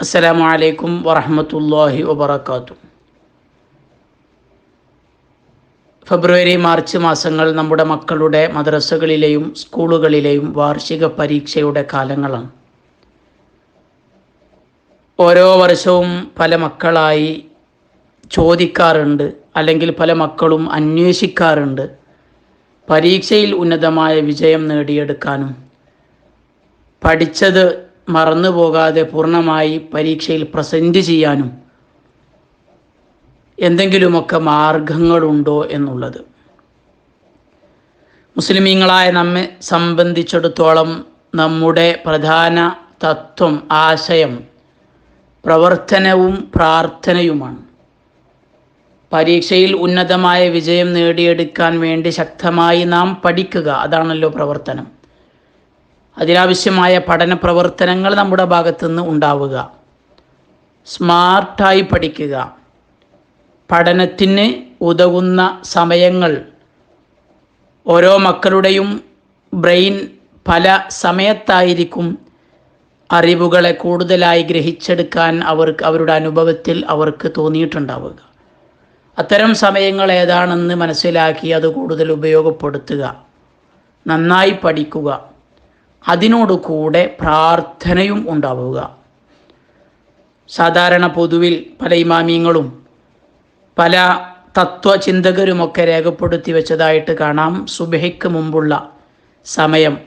അസ്സലാമു അലൈക്കും വറഹമത്തല്ലാഹി വബർക്കാത്തു ഫെബ്രുവരി മാർച്ച് മാസങ്ങൾ നമ്മുടെ മക്കളുടെ മദ്രസകളിലെയും സ്കൂളുകളിലെയും വാർഷിക പരീക്ഷയുടെ കാലങ്ങളാണ്. ഓരോ വർഷവും പല മക്കളായി ചോദിക്കാറുണ്ട് അല്ലെങ്കിൽ പല മക്കളും അന്വേഷിക്കാറുണ്ട് പരീക്ഷയിൽ ഉന്നതമായ വിജയം നേടിയെടുക്കാനും പഠിച്ചത് മറന്നു പോകാതെ പൂർണമായി പരീക്ഷയിൽ പ്രസന്റ് ചെയ്യാനും എന്തെങ്കിലുമൊക്കെ മാർഗങ്ങളുണ്ടോ എന്നുള്ളത്. മുസ്ലിമീങ്ങളായ നമ്മെ സംബന്ധിച്ചിടത്തോളം നമ്മുടെ പ്രധാന തത്വം ആശയം പ്രവർത്തനവും പ്രാർത്ഥനയുമാണ്. പരീക്ഷയിൽ ഉന്നതമായ വിജയം നേടിയെടുക്കാൻ വേണ്ടി ശക്തമായി നാം പഠിക്കുക അതാണല്ലോ പ്രവർത്തനം. അതിനാവശ്യമായ പഠന പ്രവർത്തനങ്ങൾ നമ്മുടെ ഭാഗത്തുനിന്ന് ഉണ്ടാവുക. സ്മാർട്ടായി പഠിക്കുക. പഠനത്തിന് ഉതകുന്ന സമയങ്ങൾ. ഓരോ മക്കളുടെയും ബ്രെയിൻ പല സമയത്തായിരിക്കും അറിവുകളെ കൂടുതലായി ഗ്രഹിച്ചെടുക്കാൻ അവർക്ക് അവരുടെ അനുഭവത്തിൽ അവർക്ക് തോന്നിയിട്ടുണ്ടാവുക. അത്തരം സമയങ്ങൾ ഏതാണെന്ന് മനസ്സിലാക്കി അത് കൂടുതൽ ഉപയോഗപ്പെടുത്തുക. നന്നായി പഠിക്കുക. അതിനോട് കൂടെ പ്രാർത്ഥനയും ഉണ്ടാവുക. സാധാരണ പൊതുവിൽ പല ഇമാമിയങ്ങളും പല തത്വചിന്തകരുമൊക്കെ രേഖപ്പെടുത്തി വെച്ചതായിട്ട് കാണാം. സുബഹയ്ക്ക് മുമ്പുള്ള സമയം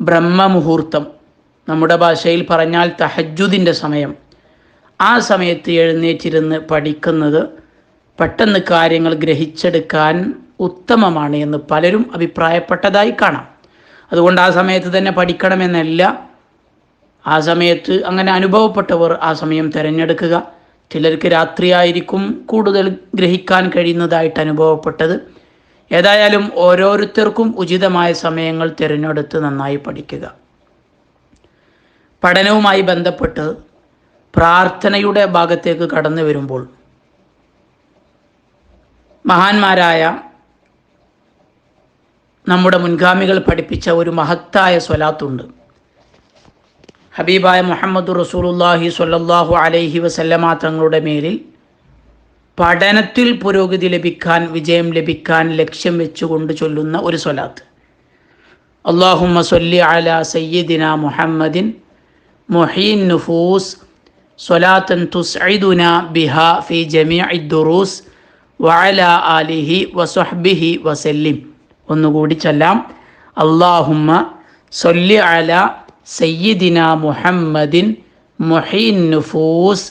ബ്രഹ്മമുഹൂർത്തം നമ്മുടെ ഭാഷയിൽ പറഞ്ഞാൽ തഹജുദിന്റെ സമയം. ആ സമയത്ത് എഴുന്നേറ്റിരുന്ന് പഠിക്കുന്നത് പെട്ടെന്ന് കാര്യങ്ങൾ ഗ്രഹിച്ചെടുക്കാൻ ഉത്തമമാണ് എന്ന് പലരും അഭിപ്രായപ്പെട്ടതായി കാണാം. അതുകൊണ്ട് ആ സമയത്ത് തന്നെ പഠിക്കണമെന്നല്ല. ആ സമയത്ത് അങ്ങനെ അനുഭവപ്പെട്ടവർ ആ സമയം തിരഞ്ഞെടുക്കുക. ചിലർക്ക് രാത്രിയായിരിക്കും കൂടുതൽ ഗ്രഹിക്കാൻ കഴിയുന്നതായിട്ട് അനുഭവപ്പെട്ടത്. ഏതായാലും ഓരോരുത്തർക്കും ഉചിതമായ സമയങ്ങൾ തിരഞ്ഞെടുത്ത് നന്നായി പഠിക്കുക. പഠനവുമായി ബന്ധപ്പെട്ട് പ്രാർത്ഥനയുടെ ഭാഗത്തേക്ക് കടന്നു വരുമ്പോൾ മഹാന്മാരായ നമ്മുടെ മുൻഗാമികൾ പഠിപ്പിച്ച ഒരു മഹത്തായ സ്വലാത്തുണ്ട്. ഹബീബായ മുഹമ്മദ് റസൂലുല്ലാഹി സ്വല്ലല്ലാഹു അലൈഹി വസല്ലമ തങ്ങളുടെ മേലിൽ പഠനത്തിൽ പുരോഗതി ലഭിക്കാൻ വിജയം ലഭിക്കാൻ ലക്ഷ്യം വെച്ചുകൊണ്ട് ചൊല്ലുന്ന ഒരു സ്വലാത്ത്. അള്ളാഹുമ്മ സൊല്ലി അല സയ്യിദിന മുഹമ്മദിൻ മുഹീൻ നുഫൂസ് സ്വലാത്തൻ തുസ്ഐദുന ബിഹ ഫി ജമീഇ ദുറൂസ് വഅല ആലിഹി വസുഹ്ബിഹി വസല്ലിം. ഒന്നുകൂടി ചൊല്ലാം. അള്ളാഹുമ്മ സൊല്ലി അല സയ്യിദിന മുഹമ്മദിൻ മുഹീൻ നുഫൂസ്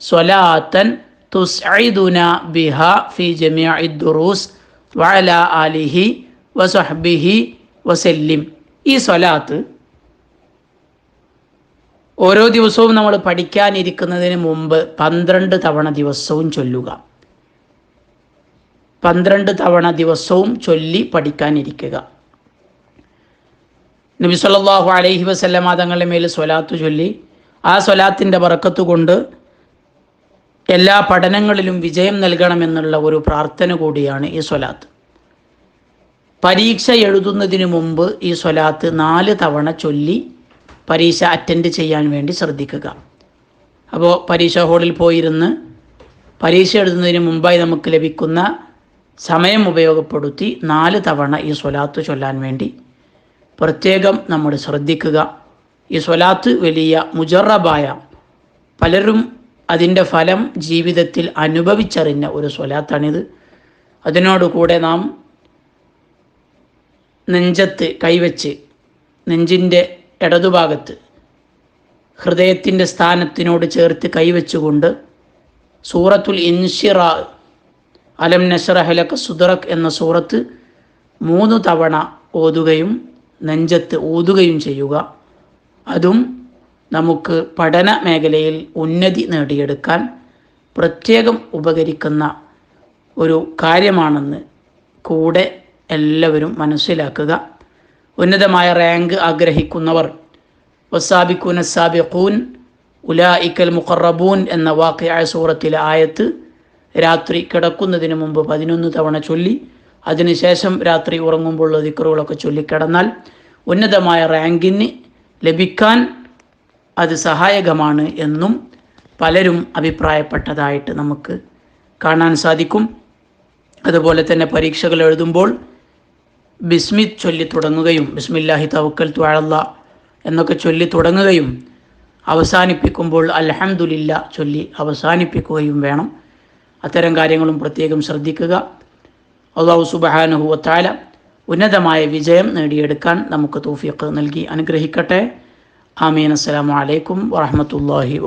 സ്വലാത്തൻ തുസ്ഐദുന ബിഹ ഫി ജമീഇ ദുറൂസ് വഅല ആലിഹി വസഹ്ബിഹി വസല്ലിം. ഈ സ്വലാത്ത് ഓരോ ദിവസവും നമ്മൾ പഠിക്കാനിരിക്കുന്നതിന് മുമ്പ് പന്ത്രണ്ട് തവണ ദിവസവും ചൊല്ലുക. പന്ത്രണ്ട് തവണ ദിവസവും ചൊല്ലി പഠിക്കാനിരിക്കുക. നബി സല്ലല്ലാഹു അലൈഹി വസല്ലമ തങ്ങളുടെ മേൽ സ്വലാത്ത് ചൊല്ലി. ആ സ്വലാത്തിന്റെ വറക്കത്ത് കൊണ്ട് എല്ലാ പഠനങ്ങളിലും വിജയം നൽകണമെന്നുള്ള ഒരു പ്രാർത്ഥന കൂടിയാണ് ഈ സ്വലാത്ത്. പരീക്ഷ എഴുതുന്നതിന് മുമ്പ് ഈ സ്വലാത്ത് നാല് തവണ ചൊല്ലി പരീക്ഷ അറ്റൻഡ് ചെയ്യാൻ വേണ്ടി ശ്രദ്ധിക്കുക. അപ്പോൾ പരീക്ഷ ഹാളിൽ പോയിരുന്ന് പരീക്ഷ എഴുതുന്നതിന് മുമ്പായി നമുക്ക് ലഭിക്കുന്ന സമയം ഉപയോഗപ്പെടുത്തി നാല് തവണ ഈ സ്വലാത്ത് ചൊല്ലാൻ വേണ്ടി പ്രത്യേകം നമ്മൾ ശ്രദ്ധിക്കുക. ഈ സ്വലാത്ത് വലിയ മുജറബായ. പലരും അതിന്റെ ഫലം ജീവിതത്തിൽ അനുഭവിച്ചറിഞ്ഞ ഒരു സ്വലാത്താണിത്. അതിനോടുകൂടെ നാം നെഞ്ചത്ത് കൈവച്ച് നെഞ്ചിന്റെ ഇടതുഭാഗത്ത് ഹൃദയത്തിന്റെ സ്ഥാനത്തിനോട് ചേർത്ത് കൈവച്ചുകൊണ്ട് സൂറത്തുൽ ഇൻഷിറ അലം നഷറഹലക്ക് സുദറക് എന്ന സൂറത്ത് മൂന്ന് തവണ ഓതുകയും നെഞ്ചത്ത് ഓതുകയും ചെയ്യുക. അതും നമുക്ക് പഠന മേഖലയിൽ ഉന്നതി നേടിയെടുക്കാൻ പ്രത്യേകം ഉപകരിക്കുന്ന ഒരു കാര്യമാണെന്ന് കൂടെ എല്ലാവരും മനസ്സിലാക്കുക. ഉന്നതമായ റാങ്ക് ആഗ്രഹിക്കുന്നവർ വസാബിക്കൂൻ സാബിഖൂൻ ഇക്കൽ മുഖറബൂൻ എന്ന വാക്കയായ സൂറത്തിലെ ആയത്ത് രാത്രി കിടക്കുന്നതിന് മുമ്പ് പതിനൊന്ന് തവണ ചൊല്ലി അതിനുശേഷം രാത്രി ഉറങ്ങുമ്പോൾ ദിക്കറുകളൊക്കെ ചൊല്ലിക്കിടന്നാൽ ഉന്നതമായ റാങ്കിന് ലഭിക്കാൻ അത് സഹായകമാണ് എന്നും പലരും അഭിപ്രായപ്പെട്ടതായിട്ട് നമുക്ക് കാണാൻ സാധിക്കും. അതുപോലെ തന്നെ പരീക്ഷകൾ എഴുതുമ്പോൾ ബിസ്മി ചൊല്ലി തുടങ്ങുകയും ബിസ്മില്ലാഹി തവക്കൽ ത്വാഴല്ല എന്നൊക്കെ ചൊല്ലി തുടങ്ങുകയും അവസാനിപ്പിക്കുമ്പോൾ അലഹമുല്ല ചൊല്ലി അവസാനിപ്പിക്കുകയും വേണം. അത്തരം കാര്യങ്ങളും പ്രത്യേകം ശ്രദ്ധിക്കുക. അള്ളാഹു സുബഹാനുഹുവത്താല ഉന്നതമായ വിജയം നേടിയെടുക്കാൻ നമുക്ക് തൗഫീഖ് നൽകി അനുഗ്രഹിക്കട്ടെ. ആമീൻ. അസ്സലാമു അലൈക്കും വറഹമത്തല്ലാഹി